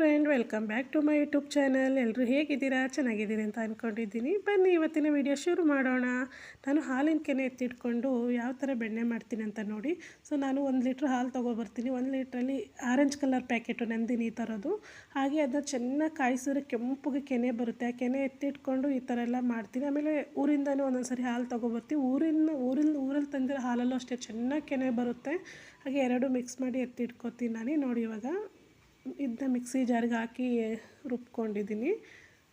Friend welcome back to my YouTube channel ಎಲ್ಲರೂ ಹೇಗಿದ್ದೀರಾ? ಚೆನ್ನಾಗಿದ್ದೀರಿ ಅಂತ ಅಂದ್ಕೊಂಡಿದ್ದೀನಿ ಬನ್ನಿ, ಇವತ್ತಿನ ವಿಡಿಯೋ ಶುರು ಮಾಡೋಣ. ನಾನು ಹಾಲಿನ ಕೆನೆ ಎತ್ತಿಟ್ಕೊಂಡು ಯಾವ ಥರ ಬೆಣ್ಣೆ ಮಾಡ್ತೀನಿ ಅಂತ ನೋಡಿ. ಸೊ ನಾನು ಒಂದು ಲೀಟ್ರ್ ಹಾಲು ತೊಗೊಬರ್ತೀನಿ. ಒಂದು ಲೀಟ್ರಲ್ಲಿ ಆರೆಂಜ್ ಕಲರ್ ಪ್ಯಾಕೆಟು ನಂದಿನಿ ಈ ಥರದ್ದು ಹಾಗೆ ಅದನ್ನ ಚೆನ್ನಾಗಿ ಕಾಯಿಸಿದ್ರೆ ಕೆಂಪುಗೆ ಕೆನೆ ಬರುತ್ತೆ. ಆ ಕೆನೆ ಎತ್ತಿಟ್ಕೊಂಡು ಈ ಥರ ಎಲ್ಲ ಮಾಡ್ತೀನಿ. ಆಮೇಲೆ ಊರಿಂದಲೂ ಒಂದೊಂದು ಸರಿ ಹಾಲು ತೊಗೊಬರ್ತೀವಿ ಊರಿನ ಊರಲ್ಲಿ ಊರಲ್ಲಿ ತಂದಿರೋ ಹಾಲಲ್ಲೂ ಅಷ್ಟೇ ಚೆನ್ನಾಗಿ ಕೆನೆ ಬರುತ್ತೆ. ಹಾಗೆ ಎರಡು ಮಿಕ್ಸ್ ಮಾಡಿ ಎತ್ತಿಟ್ಕೊತೀನಿ ನಾನು ನೋಡಿ ಇವಾಗ. ಇದನ್ನ ಮಿಕ್ಸಿ ಜಾರಿಗೆ ಹಾಕಿ ರುಬ್ಕೊಂಡಿದ್ದೀನಿ.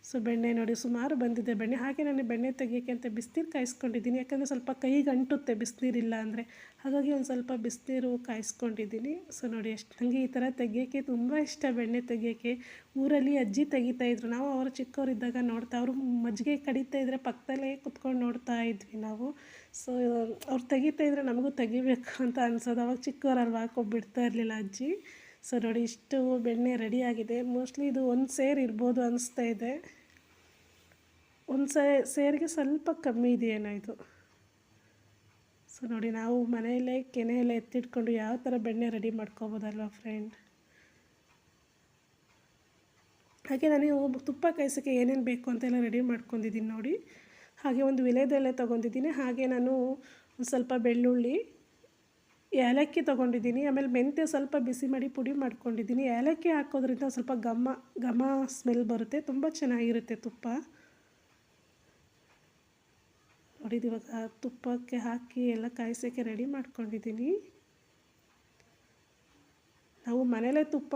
ಸೊ, ಬೆಣ್ಣೆ ನೋಡಿ, ಸುಮಾರು ಬಂದಿದೆ. ಬೆಣ್ಣೆ ಹಾಗೆ ನಾನು ಬೆಣ್ಣೆ ತೆಗಿಯೋಕ್ಕೆ ಅಂತ ಬಿಸಿನೀರು ಕಾಯಿಸ್ಕೊಂಡಿದ್ದೀನಿ. ಯಾಕಂದರೆ ಸ್ವಲ್ಪ ಕೈಗೆ ಅಂಟುತ್ತೆ ಬಿಸಿನೀರಿಲ್ಲ ಅಂದರೆ. ಹಾಗಾಗಿ ಒಂದು ಸ್ವಲ್ಪ ಬಿಸಿನೀರು ಕಾಯಿಸ್ಕೊಂಡಿದ್ದೀನಿ. ಸೊ, ನೋಡಿ ಎಷ್ಟು ನನಗೆ ಈ ಥರ ತೆಗಿಯೋಕ್ಕೆ ತುಂಬ ಇಷ್ಟ ಬೆಣ್ಣೆ ತೆಗಿಯೋಕ್ಕೆ. ಊರಲ್ಲಿ ಅಜ್ಜಿ ತೆಗಿತಾಯಿದ್ರು ನಾವು ಅವರು ಚಿಕ್ಕವರಿದ್ದಾಗ ನೋಡ್ತಾ, ಅವರು ಮಜ್ಜಿಗೆ ಕಡಿತಾ ಇದ್ದರೆ ಪಕ್ಕದಲ್ಲೇ ಕುತ್ಕೊಂಡು ನೋಡ್ತಾ ಇದ್ವಿ ನಾವು. ಸೊ, ಅವ್ರು ತೆಗಿತಾ ಇದ್ರೆ ನಮಗೂ ತೆಗಿಬೇಕು ಅಂತ ಅನ್ಸೋದು. ಅವಾಗ ಚಿಕ್ಕವರಲ್ವ ಹಾಕೊಬಿಡ್ತಾ ಇರಲಿಲ್ಲ ಅಜ್ಜಿ. ಸೊ ನೋಡಿ, ಇಷ್ಟು ಬೆಣ್ಣೆ ರೆಡಿಯಾಗಿದೆ ಮೋಸ್ಟ್ಲಿ ಇದು ಒಂದು ಸೇರ್ ಇರ್ಬೋದು ಅನಿಸ್ತಾ ಇದೆ. ಒಂದು ಸೇ, ಸೇರಿಗೆ ಸ್ವಲ್ಪ ಕಮ್ಮಿ ಇದೆಯೇನೋ ಇದು. ಸೊ ನೋಡಿ, ನಾವು ಮನೆಯಲ್ಲೇ, ಕೆನೆಯಲ್ಲೇ ಎತ್ತಿಟ್ಕೊಂಡು ಯಾವ ಥರ ಬೆಣ್ಣೆ ರೆಡಿ ಮಾಡ್ಕೋಬೋದಲ್ವ ಫ್ರೆಂಡ್ ಹಾಗೆ ನಾನು ತುಪ್ಪ ಕಾಯಿಸೋಕ್ಕೆ ಏನೇನು ಬೇಕು ಅಂತೆಲ್ಲ ರೆಡಿ ಮಾಡ್ಕೊಂಡಿದ್ದೀನಿ ನೋಡಿ. ಹಾಗೆ ಒಂದು ವಿಲೇದಲ್ಲೇ ತೊಗೊಂಡಿದ್ದೀನಿ. ಹಾಗೆ ನಾನು ಒಂದು ಸ್ವಲ್ಪ ಬೆಳ್ಳುಳ್ಳಿ ಏಲಕ್ಕಿ ತೊಗೊಂಡಿದ್ದೀನಿ, ಆಮೇಲೆ ಮೆಂತ್ಯ ಸ್ವಲ್ಪ ಬಿಸಿ ಮಾಡಿ ಪುಡಿ ಮಾಡ್ಕೊಂಡಿದ್ದೀನಿ. ಏಲಕ್ಕಿ ಹಾಕೋದ್ರಿಂದ ಸ್ವಲ್ಪ ಘಮ ಘಮ ಸ್ಮೆಲ್ ಬರುತ್ತೆ, ತುಂಬ ಚೆನ್ನಾಗಿರುತ್ತೆ ತುಪ್ಪ. ನೋಡಿದ ಇವಾಗ ತುಪ್ಪಕ್ಕೆ ಹಾಕಿ ಎಲ್ಲ ಕಾಯಿಸೋಕ್ಕೆ ರೆಡಿ ಮಾಡ್ಕೊಂಡಿದ್ದೀನಿ. ನಾವು ಮನೇಲೇ ತುಪ್ಪ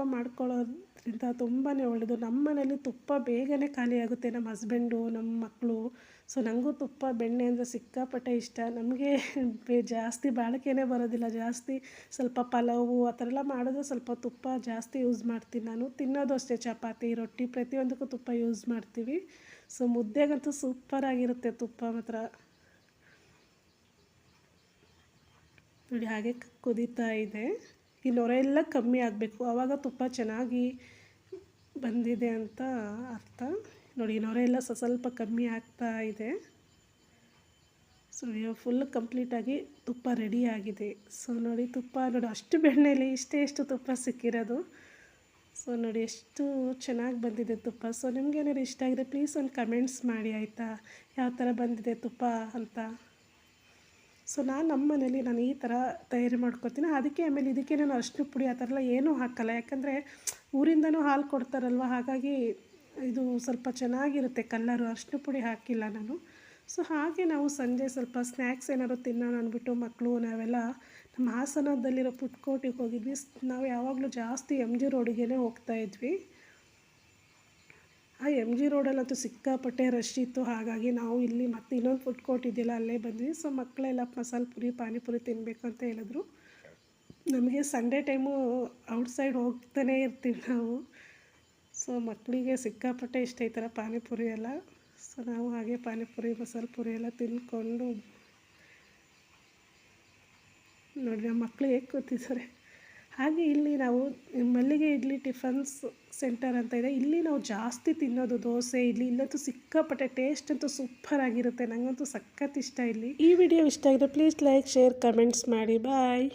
ಮಾಡ್ಕೊಳ್ಳೋದ್ರಿಂದ ತುಂಬಾ ಒಳ್ಳೆಯದು ನಮ್ಮ ಮನೇಲಿ ತುಪ್ಪ ಬೇಗನೆ ಖಾಲಿಯಾಗುತ್ತೆ. ನಮ್ಮ ಹಸ್ಬೆಂಡು, ನಮ್ಮ ಮಕ್ಕಳು ಸೊ ನನಗೂ ತುಪ್ಪ, ಬೆಣ್ಣೆ ಅಂದರೆ ಸಿಕ್ಕಾಪಟ್ಟೆ ಇಷ್ಟ. ನಮಗೆ ಜಾಸ್ತಿ ಬಾಳಿಕೆನೇ ಬರೋದಿಲ್ಲ. ಜಾಸ್ತಿ ಸ್ವಲ್ಪ ಪಲಾವು ಆ ಥರ ಎಲ್ಲ ಮಾಡಿದ್ರೆ ಸ್ವಲ್ಪ ತುಪ್ಪ ಜಾಸ್ತಿ ಯೂಸ್ ಮಾಡ್ತೀನಿ ನಾನು. ತಿನ್ನೋದು ಅಷ್ಟೇ ಚಪಾತಿ, ರೊಟ್ಟಿ ಪ್ರತಿಯೊಂದಕ್ಕೂ ತುಪ್ಪ ಯೂಸ್ ಮಾಡ್ತೀವಿ. ಸೊ, ಮುದ್ದೆಗಂತೂ ಸೂಪರಾಗಿರುತ್ತೆ ತುಪ್ಪ ಮಾತ್ರ. ನೋಡಿ, ಹಾಗೆ ಕುದೀತಾ ಇದೆ. ಈ ನೊರೆ ಎಲ್ಲ ಕಮ್ಮಿ ಆಗಬೇಕು. ಆವಾಗ ತುಪ್ಪ ಚೆನ್ನಾಗಿ ಬಂದಿದೆ ಅಂತ ಅರ್ಥ. ನೋಡಿ ನೊರೆ ಎಲ್ಲ ಸ್ವಲ್ಪ ಕಮ್ಮಿ ಆಗ್ತಾ ಇದೆ. ಸೊ ಫುಲ್ ಕಂಪ್ಲೀಟಾಗಿ ತುಪ್ಪ ರೆಡಿ ಆಗಿದೆ. ಸೊ ನೋಡಿ, ತುಪ್ಪ, ನೋಡಿ, ಅಷ್ಟು ಬೆಣ್ಣೆಯಲ್ಲಿ ಇಷ್ಟೇ ಇಷ್ಟು ತುಪ್ಪ ಸಿಕ್ಕಿರೋದು. ಸೊ ನೋಡಿ, ಎಷ್ಟು ಚೆನ್ನಾಗಿ ಬಂದಿದೆ ತುಪ್ಪ. ಸೊ ನಿಮ್ಗೇನಾದ್ರು ಇಷ್ಟ ಆಗಿದೆ ಪ್ಲೀಸ್ ಒಂದು ಕಮೆಂಟ್ಸ್ ಮಾಡಿ, ಆಯಿತಾ? ಯಾವ ಥರ ಬಂದಿದೆ ತುಪ್ಪ ಅಂತ? ಸೊ ನಾನು ನಮ್ಮ ಮನೇಲಿ ನಾನು ಈ ಥರ ತಯಾರಿ ಮಾಡ್ಕೊತೀನಿ. ಅದಕ್ಕೆ ಆಮೇಲೆ ಇದಕ್ಕೆ ನಾನು ಅಷ್ಟು ಪುಡಿ ಆ ಥರ ಎಲ್ಲ ಏನೂ ಹಾಕಲ್ಲ. ಯಾಕಂದರೆ ಊರಿಂದನೂ ಹಾಲು ಕೊಡ್ತಾರಲ್ವ? ಹಾಗಾಗಿ ಇದು ಸ್ವಲ್ಪ ಚೆನ್ನಾಗಿರುತ್ತೆ. ಕಲ್ಲರು ಅಷ್ಟು ಪುಡಿ ಹಾಕಿಲ್ಲ ನಾನು. ಸೊ ಹಾಗೆ ನಾವು ಸಂಜೆ ಸ್ವಲ್ಪ ಸ್ನ್ಯಾಕ್ಸ್ ಏನಾದ್ರು ತಿನ್ನೋಣ ಅಂದ್ಬಿಟ್ಟು ಮಕ್ಕಳು ನಾವೆಲ್ಲ ನಮ್ಮ ಹಾಸನದಲ್ಲಿರೋ ಫುಡ್ ಕೋರ್ಟಿಗೆ ಹೋಗಿದ್ವಿ ನಾವು ಯಾವಾಗಲೂ ಜಾಸ್ತಿ ಎಂ ಜಿ ರೋಡಿಗೆ ಹೋಗ್ತಾ ಇದ್ವಿ. ಆ ಎಂ ಜಿ ರೋಡಲ್ಲಂತೂ ಸಿಕ್ಕಾಪಟ್ಟೆ ರಶ್ ಇತ್ತು. ಹಾಗಾಗಿ ನಾವು ಇಲ್ಲಿ ಮತ್ತೆ ಇನ್ನೊಂದು ಫುಡ್ ಕೋರ್ಟ್ ಇದೆಯಲ್ಲ, ಅಲ್ಲೇ ಬಂದ್ವಿ. ಸೊ ಮಕ್ಕಳೆಲ್ಲ ಮಸಾಲೆ ಪುರಿ, ಪಾನಿಪುರಿ ತಿನ್ನಬೇಕು ಅಂತ ಹೇಳಿದ್ರು. ನಮಗೆ ಸಂಡೇ ಟೈಮು ಔಟ್ಸೈಡ್ ಹೋಗ್ತಾನೇ ಇರ್ತೀವಿ ನಾವು. ಸೊ ಮಕ್ಕಳಿಗೆ ಸಿಕ್ಕಾಪಟ್ಟೆ ಇಷ್ಟ ಈ ಥರ ಪಾನಿಪುರಿ ಎಲ್ಲ. ಸೊ ನಾವು ಹಾಗೆ ಪಾನಿಪುರಿ, ಮಸಾಲೆ ಪುರಿ ಎಲ್ಲ ತಿಂದ್ಕೊಂಡು ನೋಡಿ ನಮ್ಮ ಮಕ್ಕಳು ಹೇಗೆ ಕೂತಿದ್ದಾರೆ? ಹಾಗೆ ಇಲ್ಲಿ ನಾವು ಮಲ್ಲಿಗೆ ಇಡ್ಲಿ ಟಿಫನ್ಸ್ ಸೆಂಟರ್ ಅಂತ ಇದೆ. ಇಲ್ಲಿ ನಾವು ಜಾಸ್ತಿ ತಿನ್ನೋದು ದೋಸೆ ಇಡ್ಲಿ ಇಲ್ಲಂತೂ ಸಿಕ್ಕಾಪಟ್ಟೆ ಟೇಸ್ಟ್ ಅಂತೂ ಸೂಪರ್ ಆಗಿರುತ್ತೆ. ನನಗಂತೂ ಸಖತ್ ಇಷ್ಟ ಇಲ್ಲಿ. ಈ ವಿಡಿಯೋ ಇಷ್ಟ ಆಗಿದೆ ಪ್ಲೀಸ್ ಲೈಕ್ ಶೇರ್ ಕಮೆಂಟ್ಸ್ ಮಾಡಿ. ಬಾಯ್